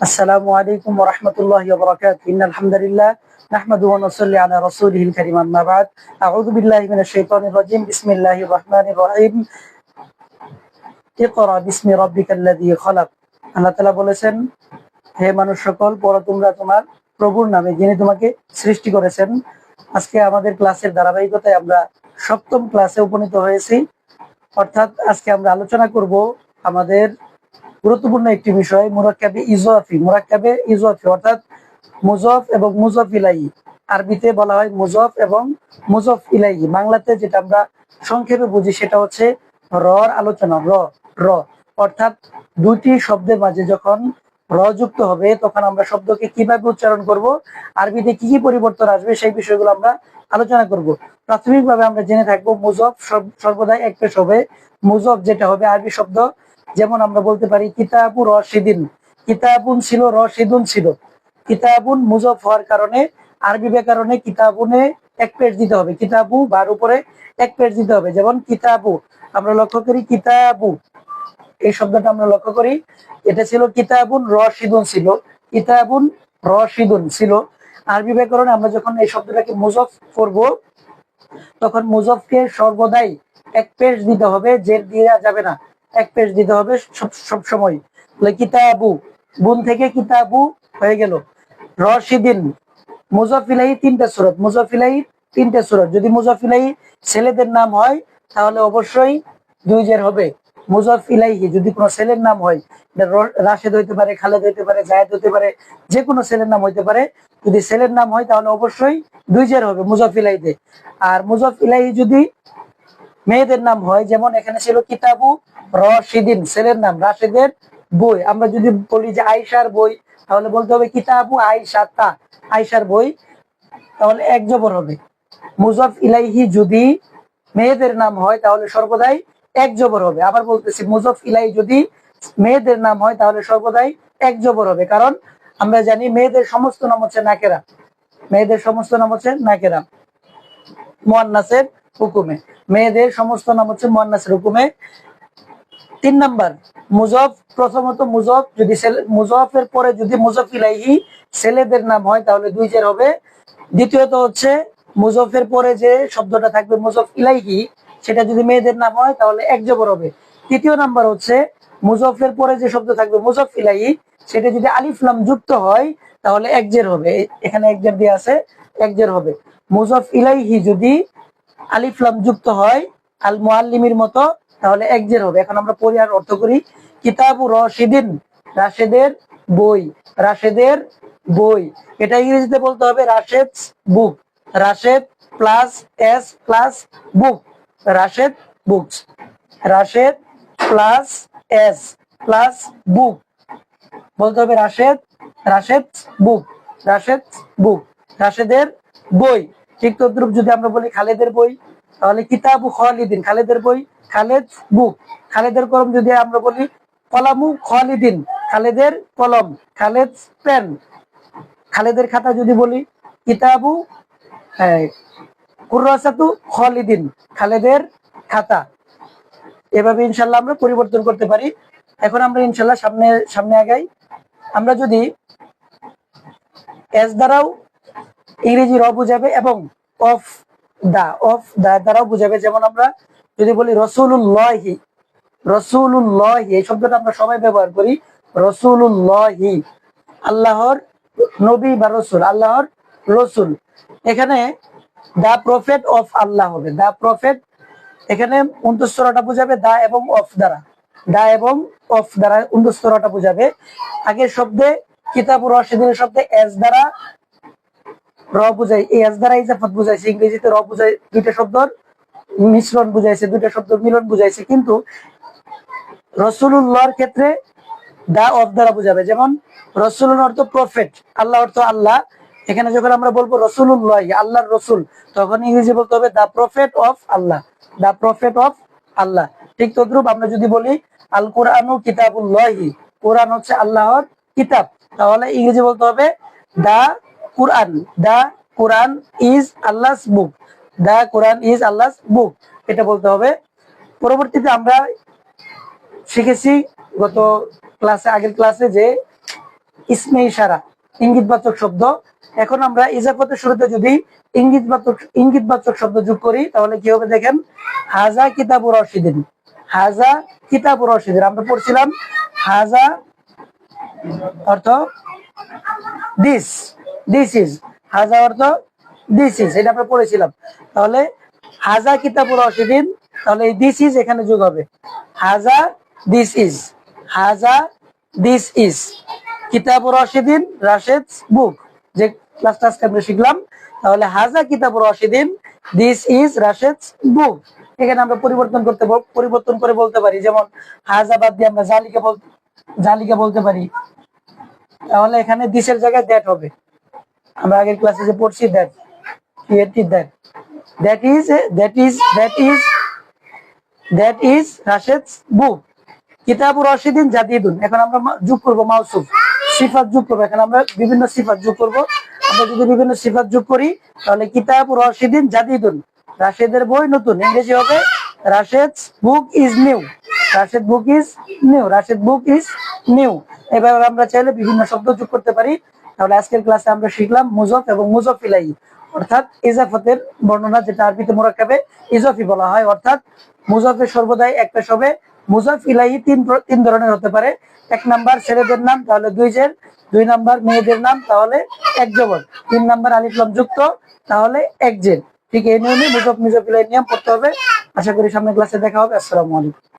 আসসালামু আলাইকুম রহমতুল্লাহ বরকাত ইন আলহামদুলিল্লাহ নাহমাদু ওয়া নুসাল্লি আলা রাসূলিহিল কারীম। আম্মা বাদ। আউযু বিল্লাহি মিনাশ শাইতানির রাজীম। বিসমিল্লাহির রহমানির রহিম। ইকরা বিসমি রাব্বিকাল্লাযী খলাক। আল্লাহ তাআলা বলেছেন, হে মানুষ সকল, পড়ো তোমরা তোমার প্রভুর নামে, যিনি তোমাকে সৃষ্টি করেছেন। আজকে আমাদের ক্লাসের ধারাবাহিকতায় আমরা সপ্তম ক্লাসে উপনীত হয়েছি। অর্থাৎ আজকে আমরা আলোচনা করব আমাদের গুরুত্বপূর্ণ একটি বিষয়, মুরাক্কাবে ইজোয়াফি মুরাক্কাবে ইজোয়াফি অর্থাৎ মুজফ এবং মুজফ ইলাই আরবিতে বলা হয় মুজফ এবং মুজফ ইলাই বাংলাতে যেটা আমরা সংক্ষেপে বুঝি সেটা হচ্ছে রর আলোচনা, র র। অর্থাৎ দুটি শব্দের মাঝে যখন র যুক্ত হবে, তখন আমরা শব্দকে কীভাবে উচ্চারণ করব, আরবিতে কি কি পরিবর্তন আসবে সেই বিষয়গুলো আমরা আলোচনা করব। প্রাথমিকভাবে আমরা জেনে থাকব মুজফ সর্বদাই এক পেশ হবে। মুজফ যেটা হবে আরবি শব্দ যেমন আমরা বলতে পারি, কিতাবু রশিদিন। কিতাবুন ছিল, রশিদুন ছিল। কিতাবুন মুজফ হওয়ার কারণে আরবি ব্যাকরণে কিতাবুনে এক পেজ দিতে হবে। কিতাবু বার উপরে এক পেজ দিতে হবে। যেমন কিতাবু, আমরা লক্ষ্য করি কিতাবু। এই শব্দটা আমরা লক্ষ্য করি। এটা ছিল কিতাবুন রশিদুন ছিল। কিতাবুন রশিদুন ছিল। আরবি ব্যাকরণে আমরা যখন এই শব্দটাকে মুজফ করব, তখন মুজফকে সর্বদাই এক পেজ দিতে হবে, জের দেওয়া যাবে না। এক পেজ দিতে হবে সব সব সময়। তাহলে কিতাবু, বুন থেকে কিতাবু হয়ে গেল। রশিদিন, মুজফিলাই তিনটা সুরত, মুজফিলাই তিনটা সুরত। যদি মুজফিলাই ছেলেদের নাম হয়, তাহলে অবশ্যই দুই জের হবে। মুজফ ইলাইহি যদি কোনো ছেলের নাম হয় রাশেদ হইতে পারে, খালেদ হইতে পারে, জায়েদ হইতে পারে যে কোনো ছেলের নাম হইতে পারে, যদি ছেলের নাম হয়, তাহলে অবশ্যই দুই জের হবে মুজফ ইলাইতে আর মুজফ ইলাইহি যদি মেয়েদের নাম হয়, যেমন এখানে ছিল কিতাবু রশিদিন, ছেলের নাম রাশেদের বই। আমরা যদি বলি যে আয়সার বই, তাহলে বলতে হবে কিতাবু আয়সা তা আয়সার বই। তাহলে এক জবর হবে। মুজফ ইলাইহি যদি মেয়েদের নাম হয়, তাহলে সর্বদাই এক জবর হবে। আবার বলতেছি, মুজফ ইলাই যদি মেয়েদের নাম হয়, তাহলে সর্বদাই এক জবর হবে। কারণ আমরা জানি মেয়েদের সমস্ত নাম হচ্ছে নাকেরা। মেয়েদের সমস্ত নাম হচ্ছে নাকেরা। মোয়ান্নাসের হুকুমে। মেয়েদের সমস্ত নাম হচ্ছে মোয়ান্নাসের হুকুমে। তিন নাম্বার, মুজফ, প্রথমত মুজফ, যদি মুজফের পরে যদি মুজফ ইলাইহি ছেলেদের নাম হয়, তাহলে দুই জের হবে। দ্বিতীয়ত হচ্ছে, মুজফের পরে যে শব্দটা থাকবে মুজফ ইলাইহি, সেটা যদি মেয়েদের নাম হয়, তাহলে এক জবর হবে। তৃতীয় নাম্বার হচ্ছে, মুজফের পরে যে শব্দ থাকবে মুজফ ইলাইহি, সেটা যদি আলিফ লাম যুক্ত হয়, তাহলে এক জের হবে। এখানে এক জের দিয়ে আছে, এক জের হবে। মুজফ ইলাইহি যদি আলিফ লাম যুক্ত হয় আল মুআল্লিমির মতো, তাহলে এক জের হবে। এখন আমরা পড়ি আর অর্থ করি। কিতাবু রশিদিন, রাশেদের বই রাশেদের বই। এটা ইংরেজিতে বলতে হবে Rashed book. Rashed plus S plus book. Rashed books. Rashed plus S plus book. বলতে হবে রাশেদ রাশেদ বুক। রাশেদ বুক। রাশেদের বই। ঠিক তদ্রুপ যদি আমরা বলি খালেদের বই, তাহলে কিতাবু খালিদিন, খালেদের বই, খালেদ বুক। খালেদের কলম যদি আমরা বলি, কলামু খালিদিন, খালেদের কলম, খালেদ পেন। খালেদের খাতা যদি বলি, কিতাবু কুর্রাসাতু খালিদিন, খালেদের খাতা। এভাবে ইনশাল্লাহ আমরা পরিবর্তন করতে পারি। এখন আমরা ইনশাল্লাহ সামনে সামনে আগাই। আমরা যদি এস দ্বারাও ইংরেজি র বুঝাবে এবং অফ দা অফ দা দ্বারাও বুঝাবে। যেমন আমরা যদি বলি রসুল্লাহি রসুল্লাহি এই শব্দটা আমরা সবাই ব্যবহার করি রসুল্লাহি আল্লাহর নবী বা রসুল, আল্লাহর রসুল। এখানে দা প্রফেট, অফ আল্লাহ হবে। দা প্রফেট, এখানে উন্তস্তরটা বুঝাবে দা এবং অফ দ্বারা। দা এবং অফ দ্বারা উন্তস্তরটা বুঝাবে। আগের শব্দে কিতাবুর রশিদিনের শব্দে এস দ্বারা র ইজাফত বুঝাইছে, ইংরেজিতে র দুইটা শব্দর, মিশ্রণ বুঝাইছে, দুইটা মিলন বুঝাইছে, কিন্তু রসুল্লাহর ক্ষেত্রে দা অফ দ্বারা বুঝাবে। যেমন রসুল অর্থ প্রফেট আল্লাহ অর্থ আল্লাহ। এখানে যখন আমরা বলব রসুল্লাহ আল্লাহর রসুল, তখন ইংরেজি বলতে হবে the prophet of Allah, the prophet of Allah. ঠিক তদ্রুপ আমরা যদি বলি আল কোরআন কিতাবুল্লাহি, কোরআন হচ্ছে আল্লাহর কিতাব। তাহলে ইংরেজি বলতে হবে দা কোরআন দা Quran is আল্লাহস book the Quran is আল্লাহস বুক এটা বলতে হবে। পরবর্তীতে আমরা শিখেছি গত ক্লাসে আগের ক্লাসে যে ইসমে ইশারা, ইঙ্গিতবাচক শব্দ। এখন আমরা ইজাফতের শুরুতে যদি ইঙ্গিতবাচক ইঙ্গিতবাচক শব্দ যোগ করি, তাহলে কি হবে দেখেন? হাজা কিতাবুর রশিদিন। হাজা কিতাবুর রশিদিন। আমরা পড়ছিলাম হাজা অর্থ দিস দিস ইজ হাজা অর্থ দিস ইজ এটা আমরা পড়েছিলাম। তাহলে হাজা কিতাবুর রশিদিন তাহলে এই দিস ইজ এখানে যোগ হবে। হাজা দিস ইজ হাজা দিস ইজ কিতাবুর রশিদিন রাশেদ বুক যে ক্লাসটা আজকে আমরা শিখলাম, তাহলে হাজা কিতাবুর রশিদিন দিস ইজ রাশেদ বুক এখানে আমরা পরিবর্তন করতে পরিবর্তন করে বলতে পারি, যেমন হাজা বাদ দিয়ে আমরা জালিকা বল জালিকা বলতে পারি। তাহলে এখানে দিসের জায়গায় দ্যাট হবে। আমরা আগের ক্লাসে যে পড়ছি that ক্রিয়েটি that that is that is that is that is Rashed book কিতাবুর রশিদিন জাদিদুন। এখন আমরা যোগ করব মাউসুফ। সিফাত যোগ করব। এখন আমরা বিভিন্ন সিফাত যোগ করব। আমরা যদি বিভিন্ন সিফাত যোগ করি, তাহলে কিতাবুর রশিদিন জাদিদুন। রাশেদের বই নতুন। ইংরেজি হবে Rashed book is new. Rashed book is new. Rashed book is new. এভাবে আমরা চাইলে বিভিন্ন শব্দ যোগ করতে পারি। তাহলে আজকের ক্লাসে আমরা শিখলাম মুজফ এবং মুজফ ইলাই অর্থাৎ ইজাফতের বর্ণনা যেটা আরবিতে মোরাক্কাবে ইজাফি বলা হয়, অর্থাৎ মুজফের সর্বদাই একটা হবে মুজফ ইলাই তিন তিন ধরনের হতে পারে। এক নাম্বার ছেলেদের নাম, তাহলে দুই জের, দুই নাম্বার মেয়েদের নাম, তাহলে এক জবর। তিন নাম্বার আলিফলাম যুক্ত, তাহলে এক জের। ঠিক এই নিয়মে মুজফ মুজফ ইলাই নিয়ম পড়তে হবে। আশা করি সামনে ক্লাসে দেখা হবে। আসসালামু আলাইকুম।